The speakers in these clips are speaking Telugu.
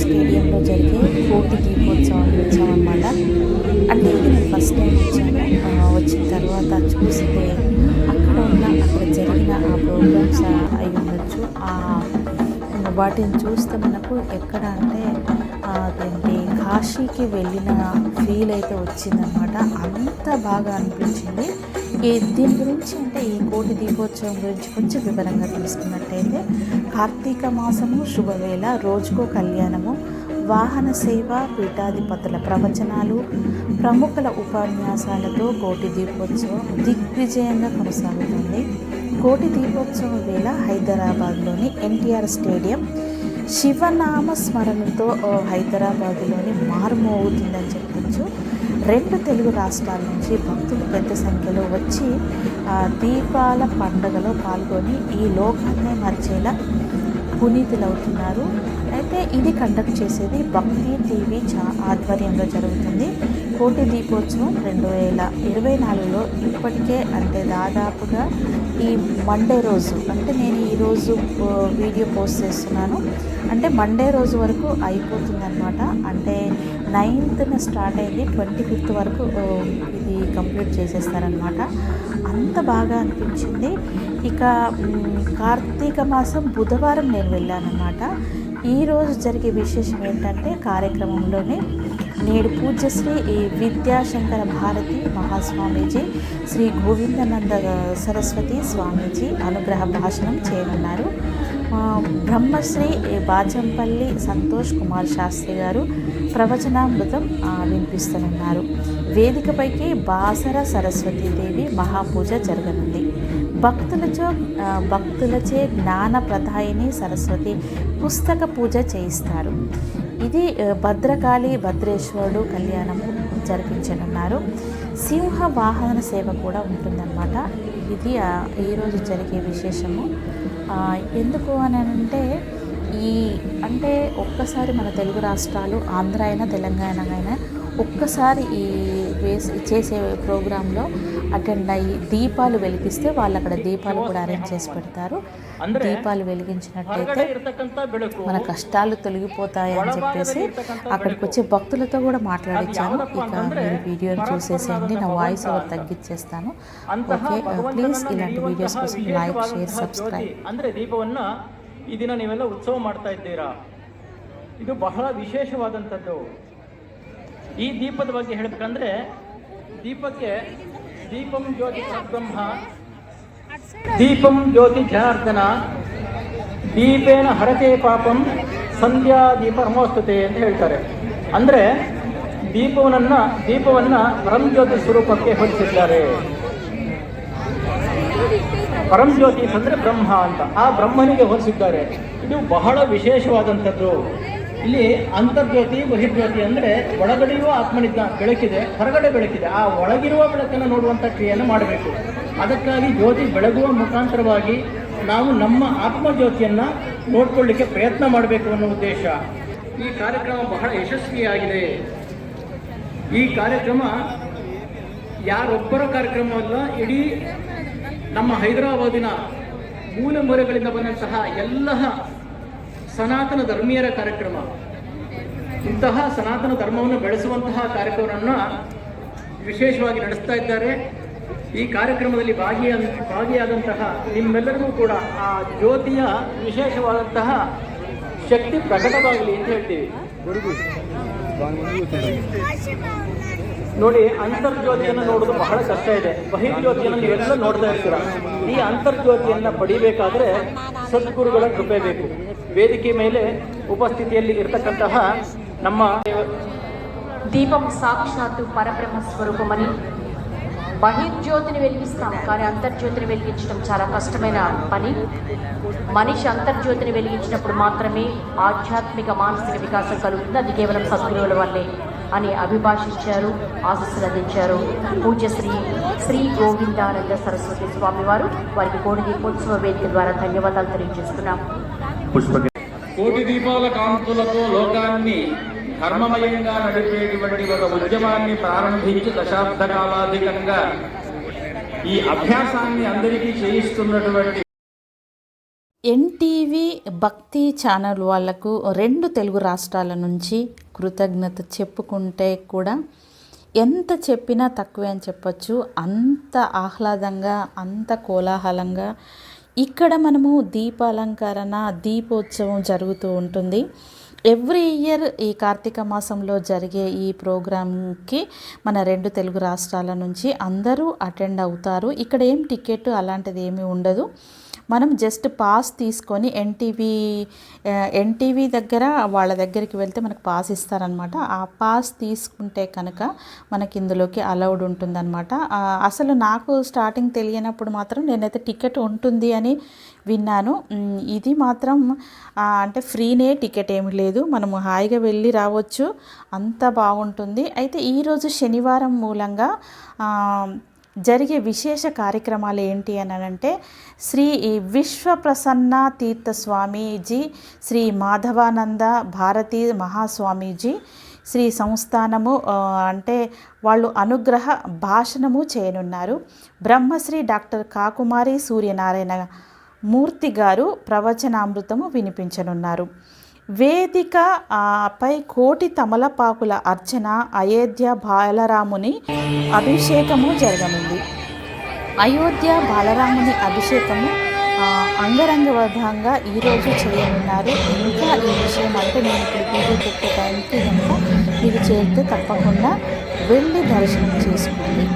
స్టేడియంలో జరిగే కోటి దీపోత్సవానికి అనమాట అంటే ఇది నేను ఫస్ట్ టైం వచ్చాను వచ్చిన తర్వాత చూస్తే అక్కడ ఉన్న అక్కడ జరిగిన ఆ ప్రోగ్రామ్స్ అయి ఉండొచ్చు. వాటిని చూస్తే మనకు ఎక్కడ అంటే అదేంటి కాశీకి వెళ్ళిన ఫీల్ అయితే వచ్చిందనమాట అంత బాగా అనిపించింది. ఈ దీని గురించి అంటే ఈ కోటి దీపోత్సవం గురించి కొంచెం వివరంగా తెలుసుకున్నట్టయితే కార్తీక మాసము శుభవేళ రోజుకో కళ్యాణము వాహన సేవ పీఠాధిపతుల ప్రవచనాలు ప్రముఖుల ఉపన్యాసాలతో కోటి దీపోత్సవం దిగ్విజయంగా కొనసాగుతుంది. కోటి దీపోత్సవం వేళ హైదరాబాద్లోని ఎన్టీఆర్ స్టేడియం శివనామ స్మరణతో హైదరాబాద్లోని మారుమోగుతుందని చెప్పచ్చు. రెండు తెలుగు రాష్ట్రాల నుంచి భక్తులు పెద్ద సంఖ్యలో వచ్చి దీపాల పండుగలో పాల్గొని ఈ లోకాన్నే మరిచేలా పునీతులవుతున్నారు. అయితే ఇది కండక్ట్ చేసేది భక్తి టీవీ చా ఆధ్వర్యంలో జరుగుతుంది. కోటి దీపోత్సవం రెండు వేల ఇరవై నాలుగులో ఇప్పటికే అంటే దాదాపుగా ఈ మండే రోజు అంటే నేను ఈరోజు వీడియో పోస్ట్ చేస్తున్నాను. అంటే మండే రోజు వరకు అయిపోతుందన్నమాట. అంటే నైన్త్న స్టార్ట్ అయింది. ట్వంటీ ఫిఫ్త్ వరకు ఇది కంప్లీట్ చేసేస్తారనమాట అంత బాగా అనిపించింది. ఇక కార్తీక మాసం బుధవారం నేను వెళ్ళానమాట ఈరోజు జరిగే విశేషం ఏంటంటే కార్యక్రమంలోనే నేడు పూజ్యశ్రీ ఈ విద్యాశంకర భారతి మహాస్వామీజీ శ్రీ గోవిందానంద సరస్వతి స్వామీజీ అనుగ్రహ భాషణం చేయనున్నారు. బ్రహ్మశ్రీ బాచంపల్లి సంతోష్ కుమార్ శాస్త్రి గారు ప్రవచనామృతం ఆ, వినిపిస్తున్నారు వేదికపైకి బాసర సరస్వతీదేవి మహాపూజ జరగనుంది. భక్తులచో భక్తులచే జ్ఞాన ప్రధాయిని సరస్వతి పుస్తక పూజ చేయిస్తారు. ఇది భద్రకాళి భద్రేశ్వరుడు కళ్యాణము జరిపించనున్నారు. సింహ వాహన సేవ కూడా ఉంటుందన్నమాట. ఇది ఈరోజు జరిగే విశేషము. ఎందుకు అని అంటే ఈ అంటే ఒక్కసారి మన తెలుగు రాష్ట్రాలు ఆంధ్ర అయినా తెలంగాణ అయినా ఒక్కసారి ఈ వేసి చేసే ప్రోగ్రాంలో అటెండ్ అయ్యి దీపాలు వెలిగిస్తే వాళ్ళు అక్కడ దీపాలు కూడా అరేంజ్ చేసి పెడతారు దీపాలు వెలిగించినట్టయితే ಇರ್ತಕ್ಕಂಥ ಬೆಳಕು మన కష్టాలు తొలగిపోతాయి అని చెప్పేసి అక్కడికి వచ్చే భక్తులతో కూడా మాట్లాడించాను ఇక మీరు వీడియోని చూసేసేయండి నా వాయిస్ ఓవర్ తగ్గించేస్తాను ఓకే ప్లీజ్ ఇలాంటి వీడియోస్ కోసం లైక్ షేర్ సబ్స్క్రైబ్ ಅಂದ್ರೆ ದೀಪವನ್ನ ಈ ದಿನ ನೀವೆಲ್ಲ ಉತ್ಸವ ಮಾಡ್ತಾ ಇದ್ದೀರಾ ಇದು ಬಹಳ ವಿಶೇಷವಾದಂಥದ್ದು ಈ ದೀಪದ ಬಗ್ಗೆ ಹೇಳ್ಬೇಕಂದ್ರೆ ದೀಪಕ್ಕೆ ದೀಪಂ ಜ್ಯೋತಿ ಬ್ರಹ್ಮ ದೀಪಂ ಜ್ಯೋತಿ ಜನಾರ್ದನ, ದೀಪೇನ ಹರತೆ ಪಾಪಂ, ಸಂಧ್ಯಾ ದೀಪ ಹಮೋಸ್ತತೆ ಅಂತ ಹೇಳ್ತಾರೆ. ಅಂದ್ರೆ ದೀಪವನ್ನ ದೀಪವನ್ನು ಪರಂಜ್ಯೋತಿ ಸ್ವರೂಪಕ್ಕೆ ಹೋಲಿಸಿದ್ದಾರೆ ಪರಂಜ್ಯೋತಿ ಅಂದ್ರೆ ಬ್ರಹ್ಮ ಅಂತ. ಆ ಬ್ರಹ್ಮನಿಗೆ ಹೋಲಿಸಿದ್ದಾರೆ ಇದು ಬಹಳ ವಿಶೇಷವಾದಂಥದ್ದು. ಇಲ್ಲಿ ಅಂತರ್ಜ್ಯೋತಿ, ಬಹಿರ್ಜ್ಯೋತಿ ಅಂದ್ರೆ ಒಳಗಡೆಯೂ ಆತ್ಮನಿದ್ದ ಬೆಳಕಿದೆ, ಹೊರಗಡೆ ಬೆಳಕಿದೆ. ಆ ಒಳಗಿರುವ ಬೆಳಕನ್ನು ನೋಡುವಂಥ ಕ್ರಿಯೆಯನ್ನು ಮಾಡಬೇಕು. ಅದಕ್ಕಾಗಿ ಜ್ಯೋತಿ ಬೆಳಗುವ ಮುಖಾಂತರವಾಗಿ ನಾವು ನಮ್ಮ ಆತ್ಮಜ್ಯೋತಿಯನ್ನು ನೋಡ್ಕೊಳ್ಳಿಕ್ಕೆ ಪ್ರಯತ್ನ ಮಾಡಬೇಕು ಅನ್ನೋ ಉದ್ದೇಶ. ಈ ಕಾರ್ಯಕ್ರಮ ಬಹಳ ಯಶಸ್ವಿಯಾಗಿದೆ. ಈ ಕಾರ್ಯಕ್ರಮ ಯಾರೊಬ್ಬರ ಕಾರ್ಯಕ್ರಮವಲ್ಲ ಇಡೀ ನಮ್ಮ ಹೈದರಾಬಾದಿನ ಮೂಲ ಮೂಲೆಗಳಿಂದ ಬಂದಂತಹ ಎಲ್ಲ ಸನಾತನ ಧರ್ಮೀಯರ ಕಾರ್ಯಕ್ರಮ. ಇಂತಹ ಸನಾತನ ಧರ್ಮವನ್ನು ಬೆಳೆಸುವಂತಹ ಕಾರ್ಯಕ್ರಮವನ್ನು ವಿಶೇಷವಾಗಿ ನಡೆಸ್ತಾ ಇದ್ದಾರೆ. ಈ ಕಾರ್ಯಕ್ರಮದಲ್ಲಿ ಭಾಗಿಯ, ಭಾಗಿಯಾದಂತಹ ನಿಮ್ಮೆಲ್ಲರಿಗೂ ಕೂಡ ಆ ಜ್ಯೋತಿಯ ವಿಶೇಷವಾದಂತಹ ಶಕ್ತಿ ಪ್ರಕಟವಾಗಲಿ ಅಂತ ಹೇಳ್ತೀವಿ. ನೋಡಿ, ಅಂತರ್ಜ್ಯೋತಿಯನ್ನು ನೋಡೋದು ಬಹಳ ಕಷ್ಟ ಇದೆ. ಬಹಿರ್ಜ್ಯೋತಿಯನ್ನು ನೀವೆಲ್ಲ ನೋಡ್ತಾ ಇರ್ತೀರ? ಈ ಅಂತರ್ಜ್ಯೋತಿಯನ್ನು ಪಡಿಬೇಕಾದ್ರೆ ಸದ್ಗುರುಗಳ ಕೃಪೆ ಬೇಕು. ವೇದಿಕೆ ಮೇಲೆ ಉಪಸ್ಥಿತಿಯಲ್ಲಿ ಇರತಕ್ಕಂತಹ ನಮ್ಮ దీపం సాక్షాత్తు పరబ్రహ్మ స్వరూపమని బహిర్జ్యోతిని వెలిగిస్తాం కానీ అంతర్జ్యోతిని వెలిగించడం చాలా కష్టమైన పని మనిషి అంతర్జ్యోతిని వెలిగించినప్పుడు మాత్రమే ఆధ్యాత్మిక మానసిక వికాసం కలుగుతుంది అది కేవలం సద్గురువుల వల్లే అని అభిభాషించారు ఆశస్సులు అందించారు పూజ్యశ్రీ శ్రీ గోవిందానంద సరస్వతి స్వామి వారు వారికి కోడి దీపోత్సవ వేదిక ద్వారా ధన్యవాదాలు తెలియజేస్తున్నాం కోటి దీపాల కాంతులతో లోకాన్ని ధర్మమయంగా నడిపేటువంటి ఒక ఉద్యమాన్ని ప్రారంభించి దశాబ్ద కాలాధికంగా ఈ అభ్యాసాన్ని అందరికీ చేయిస్తున్నటువంటి ఎన్టీవీ భక్తి ఛానల్ వాళ్ళకు రెండు తెలుగు రాష్ట్రాల నుంచి కృతజ్ఞత చెప్పుకుంటే కూడా ఎంత చెప్పినా తక్కువే అని చెప్పచ్చు. అంత ఆహ్లాదంగా అంత కోలాహలంగా ఇక్కడ మనము దీపాలంకరణ దీపోత్సవం జరుగుతూ ఉంటుంది. ఎవ్రీ ఇయర్ ఈ కార్తీక మాసంలో జరిగే ఈ ప్రోగ్రాంకి మన రెండు తెలుగు రాష్ట్రాల నుంచి అందరూ అటెండ్ అవుతారు. ఇక్కడ ఏం టికెట్ అలాంటిది ఏమీ ఉండదు. మనం జస్ట్ పాస్ తీసుకొని ఎన్టీవీ ఎన్టీవీ దగ్గర వాళ్ళ దగ్గరికి వెళ్తే మనకు పాస్ ఇస్తారనమాట ఆ పాస్ తీసుకుంటే కనుక మనకి ఇందులోకి అలౌడ్ ఉంటుందన్నమాట. అసలు నాకు స్టార్టింగ్ తెలియనప్పుడు మాత్రం నేనైతే టికెట్ ఉంటుంది అని విన్నాను. ఇది మాత్రం అంటే ఫ్రీనే టికెట్ ఏమి లేదు. మనము హాయిగా వెళ్ళి రావచ్చు. అంత బాగుంటుంది. అయితే ఈరోజు శనివారం మూలంగా జరిగే విశేష కార్యక్రమాలు ఏంటి అని అంటే శ్రీ విశ్వప్రసన్న తీర్థ స్వామీజీ శ్రీ మాధవానంద భారతీ మహాస్వామీజీ శ్రీ సంస్థానము అంటే వాళ్ళు అనుగ్రహ భాషణము చేయనున్నారు. బ్రహ్మశ్రీ డాక్టర్ కాకుమారి సూర్యనారాయణ మూర్తి గారు ప్రవచనామృతము వినిపించనున్నారు. వేదిక పై కోటి తమలపాకుల అర్చన అయోధ్య బాలరాముని అభిషేకము జరగనుంది. అయోధ్య బాలరాముని అభిషేకము ఆ, అంగరంగ వైభవంగా ఈరోజు చేయనున్నారు. ఇంకా ఈ విషయం అంటే నేను ఇప్పుడు వీడియో పెట్టే టైంకి కనుక మీరు చేరితే తప్పకుండా వెళ్ళి దర్శనం చేసుకోండి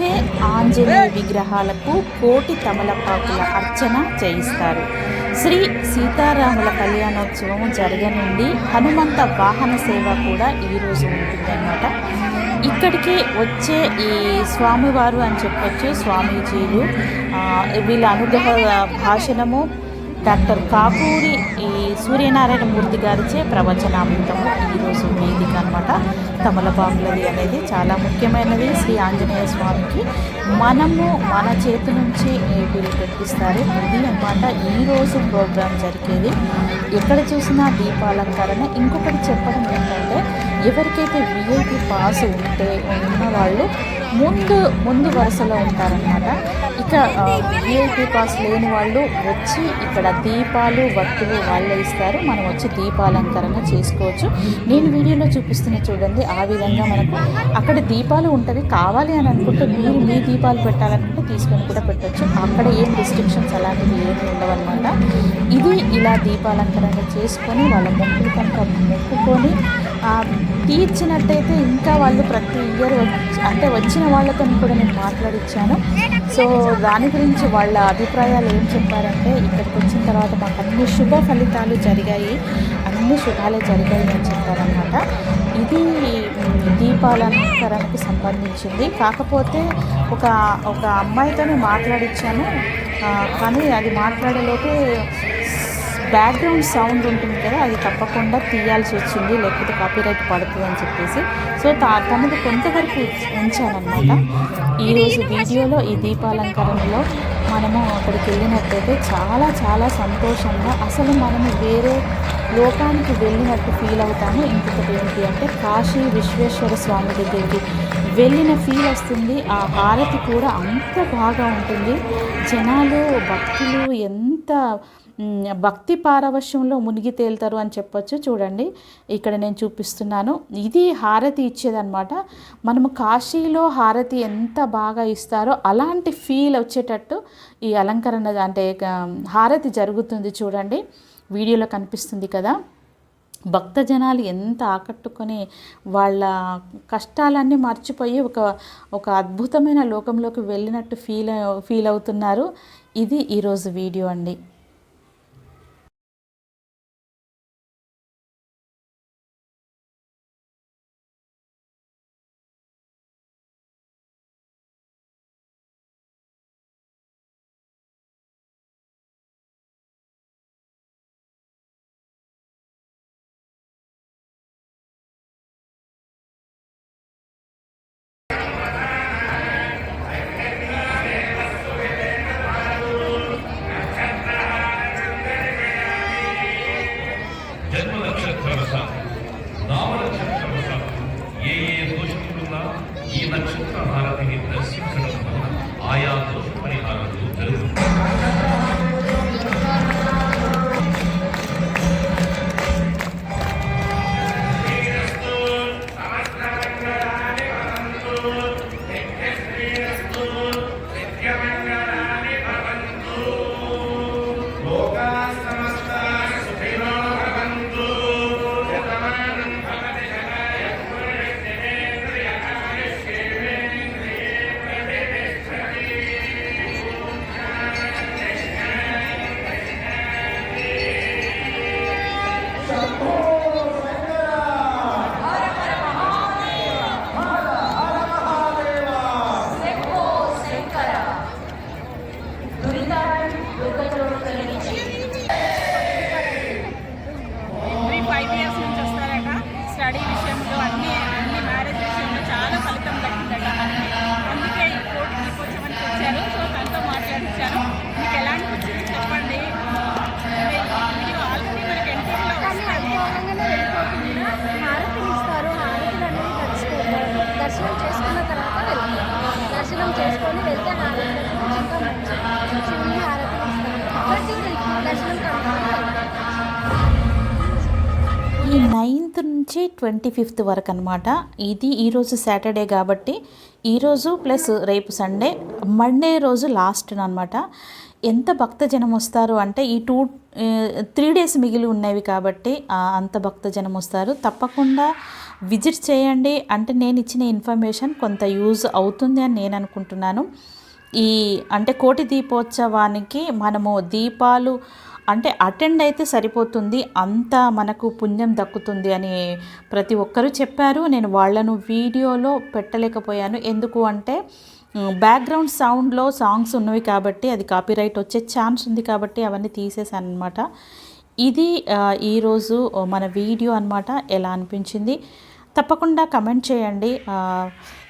వచ్చే ఆంజనేయ విగ్రహాలకు కోటి తమలపాకుల అర్చన చేయిస్తారు. శ్రీ సీతారాముల కళ్యాణోత్సవం జరగనుండి హనుమంత వాహన సేవ కూడా ఈరోజు ఉంటుందన్నమాట. ఇక్కడికి వచ్చే ఈ స్వామివారు అని చెప్పొచ్చు స్వామీజీలు. వీళ్ళ అనుగ్రహ భాషణము డాక్టర్ కాపూరి ఈ సూర్యనారాయణ మూర్తి గారిచే ప్రవచనామృతము ఈరోజు వేదిక అనమాట తమలపాకులది అనేది చాలా ముఖ్యమైనది. శ్రీ ఆంజనేయ స్వామికి మనము మన చేతి నుంచి ఈ వీళ్ళు పెట్టిస్తారు ఇది అనమాట ఈరోజు ప్రోగ్రాం జరిగేది. ఎక్కడ చూసినా దీపాలంకరణ. ఇంకొకటి చెప్పడం ఏంటంటే ఎవరికైతే విఐపి పాస్ ఉంటే ఉన్న వాళ్ళు ముందు ముందు వరుసలో ఉంటారనమాట ఇక విఐపి పాస్ లేని వాళ్ళు వచ్చి ఇక్కడ దీపాలు వత్తులు వాళ్ళే ఇస్తారు. మనం వచ్చి దీపాలంకరణ చేసుకోవచ్చు. నేను వీడియోలో చూపిస్తున్న చూడండి ఆ విధంగా మనకు అక్కడ దీపాలు ఉంటుంది కావాలి అని అనుకుంటే మీరు మీ దీపాలు పెట్టాలనుకుంటే తీసుకొని కూడా పెట్టచ్చు. అక్కడ ఏం రిస్ట్రిక్షన్స్ అలాంటివి ఏమి ఉండవన్నమాట. ఇది ఇలా దీపాలంకరణ చేసుకొని వాళ్ళ మొక్కులు కనుక మొక్కుకొని తీర్చినట్టయితే ఇంకా వాళ్ళు ప్రతి ఇయర్ అంటే వచ్చిన వాళ్ళతో కూడా నేను మాట్లాడిచ్చాను. సో దాని గురించి వాళ్ళ అభిప్రాయాలు ఏం చెప్పారంటే ఇక్కడికి వచ్చిన తర్వాత మాకు అన్ని శుభ ఫలితాలు జరిగాయి. అన్ని శుభాలే జరిగాయి అని చెప్పారనమాట ఇది దీపాలంకరణకు సంబంధించింది. కాకపోతే ఒక ఒక అమ్మాయితోనే మాట్లాడిచ్చాను. కానీ అది మాట్లాడలేకే బ్యాక్గ్రౌండ్ సౌండ్ ఉంటుంది కదా అది తప్పకుండా తీయాల్సి వచ్చింది లేకపోతే కాపీరైట్ పడుతుంది అని చెప్పేసి. సో తనది కొంతవరకు ఉంచానమాట ఈరోజు వీడియోలో ఈ దీపాలంకరణలో మనము అక్కడికి వెళ్ళినట్టయితే చాలా చాలా సంతోషంగా అసలు మనము వేరే లోకానికి వెళ్ళినట్టు ఫీల్ అవుతాము. ఇంకొకటి ఏంటి అంటే కాశీ విశ్వేశ్వర స్వామి దగ్గరికి వెళ్ళిన ఫీల్ వస్తుంది. ఆ హారతి కూడా అంత బాగా ఉంటుంది. జనాలు భక్తులు ఎంత భక్తి పారవశ్యంలో మునిగి తేలుతారు అని చెప్పొచ్చు. చూడండి ఇక్కడ నేను చూపిస్తున్నాను. ఇది హారతి ఇచ్చేదనమాట మనము కాశీలో హారతి ఎంత బాగా ఇస్తారో అలాంటి ఫీల్ వచ్చేటట్టు ఈ అలంకరణ అంటే హారతి జరుగుతుంది చూడండి. వీడియోలో కనిపిస్తుంది కదా. భక్త జనాలు ఎంత ఆకట్టుకొని వాళ్ళ కష్టాలన్నీ మర్చిపోయి ఒక ఒక అద్భుతమైన లోకంలోకి వెళ్ళినట్టు ఫీల్ ఫీల్ అవుతున్నారు. ఇది ఈరోజు వీడియో అండి. ఈ నక్షత్ర హారతిని దర్శించడం వల్ల ఆయా ఈ నైన్త్ నుంచి ట్వంటీ ఫిఫ్త్ వరకు అనమాట ఇది ఈరోజు సాటర్డే కాబట్టి ఈరోజు ప్లస్ రేపు సండే మండే రోజు లాస్ట్ అనమాట ఎంత భక్తజనం వస్తారు అంటే ఈ టూ త్రీ డేస్ మిగిలి ఉన్నవి కాబట్టి అంత భక్తజనం వస్తారు. తప్పకుండా విజిట్ చేయండి. అంటే నేను ఇచ్చిన ఇన్ఫర్మేషన్ కొంత యూజ్ అవుతుంది అని నేను అనుకుంటున్నాను. ఈ అంటే కోటి దీపోత్సవానికి మనము దీపాలు అంటే అటెండ్ అయితే సరిపోతుంది అంత మనకు పుణ్యం దక్కుతుంది అని ప్రతి ఒక్కరూ చెప్పారు. నేను వాళ్ళను వీడియోలో పెట్టలేకపోయాను. ఎందుకు అంటే బ్యాక్గ్రౌండ్ సౌండ్లో సాంగ్స్ ఉన్నవి కాబట్టి అది కాపీరైట్ వచ్చే ఛాన్స్ ఉంది కాబట్టి అవన్నీ తీసేసాను అనమాట ఇది ఈరోజు మన వీడియో అన్నమాట. ఎలా అనిపించింది? తప్పకుండా కమెంట్ చేయండి.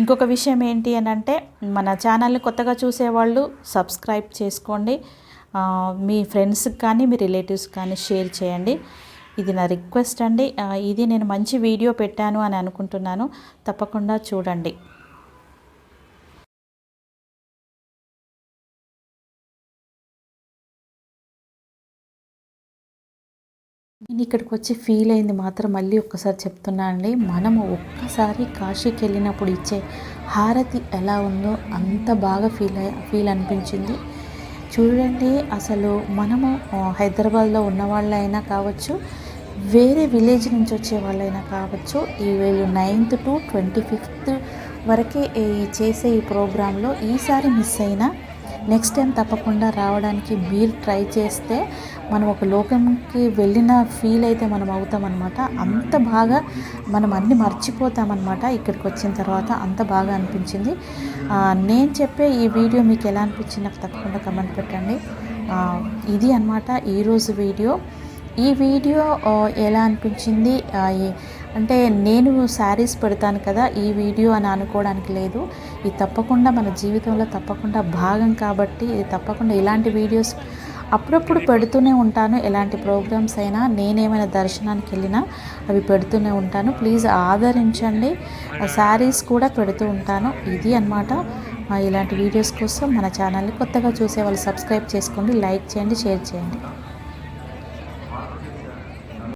ఇంకొక విషయం ఏంటి అని అంటే మన ఛానల్ని కొత్తగా చూసేవాళ్ళు సబ్స్క్రైబ్ చేసుకోండి. మీ ఫ్రెండ్స్కి కానీ మీ రిలేటివ్స్ కానీ షేర్ చేయండి. ఇది నా రిక్వెస్ట్ అండి. ఇది నేను మంచి వీడియో పెట్టాను అని అనుకుంటున్నాను. తప్పకుండా చూడండి. నేను ఇక్కడికి వచ్చి ఫీల్ అయింది మాత్రం మళ్ళీ ఒక్కసారి చెప్తున్నా అండి. మనము ఒక్కసారి కాశీకి వెళ్ళినప్పుడు ఇచ్చే హారతి ఎలా ఉందో అంత బాగా ఫీల్ ఫీల్ అనిపించింది. చూడండి అసలు మనము హైదరాబాద్లో ఉన్న వాళ్ళైనా కావచ్చు వేరే విలేజ్ నుంచి వచ్చే వాళ్ళైనా కావచ్చు ఈ వీళ్ళు నైన్త్ టు ట్వంటీ ఫిఫ్త్ వరకే చేసే ఈ ప్రోగ్రాంలో ఈసారి మిస్ అయినా నెక్స్ట్ టైం తప్పకుండా రావడానికి మీరు ట్రై చేస్తే మనం ఒక లోకంకి వెళ్ళిన ఫీల్ అయితే మనం అవుతామన్నమాట. అంత బాగా మనం అన్ని మర్చిపోతామన్నమాట ఇక్కడికి వచ్చిన తర్వాత. అంత బాగా అనిపించింది. నేను చెప్పే ఈ వీడియో మీకు ఎలా అనిపించింది నాకు తప్పకుండా కమెంట్ పెట్టండి. ఇది అన్నమాట ఈరోజు వీడియో. ఈ వీడియో ఎలా అనిపించింది? అంటే నేను శారీస్ పెడతాను కదా ఈ వీడియో అని అనుకోవడానికి లేదు. ఇది తప్పకుండా మన జీవితంలో తప్పకుండా భాగం కాబట్టి ఇది తప్పకుండా ఇలాంటి వీడియోస్ అప్పుడప్పుడు పెడుతూనే ఉంటాను. ఎలాంటి ప్రోగ్రామ్స్ అయినా నేనేమైనా దర్శనానికి వెళ్ళినా అవి పెడుతూనే ఉంటాను. ప్లీజ్ ఆదరించండి. శారీస్ కూడా పెడుతూ ఉంటాను. ఇది అన్నమాట. ఇలాంటి వీడియోస్ కోసం మన ఛానల్ని కొత్తగా చూసే వాళ్ళు సబ్స్క్రైబ్ చేసుకోండి లైక్ చేయండి షేర్ చేయండి.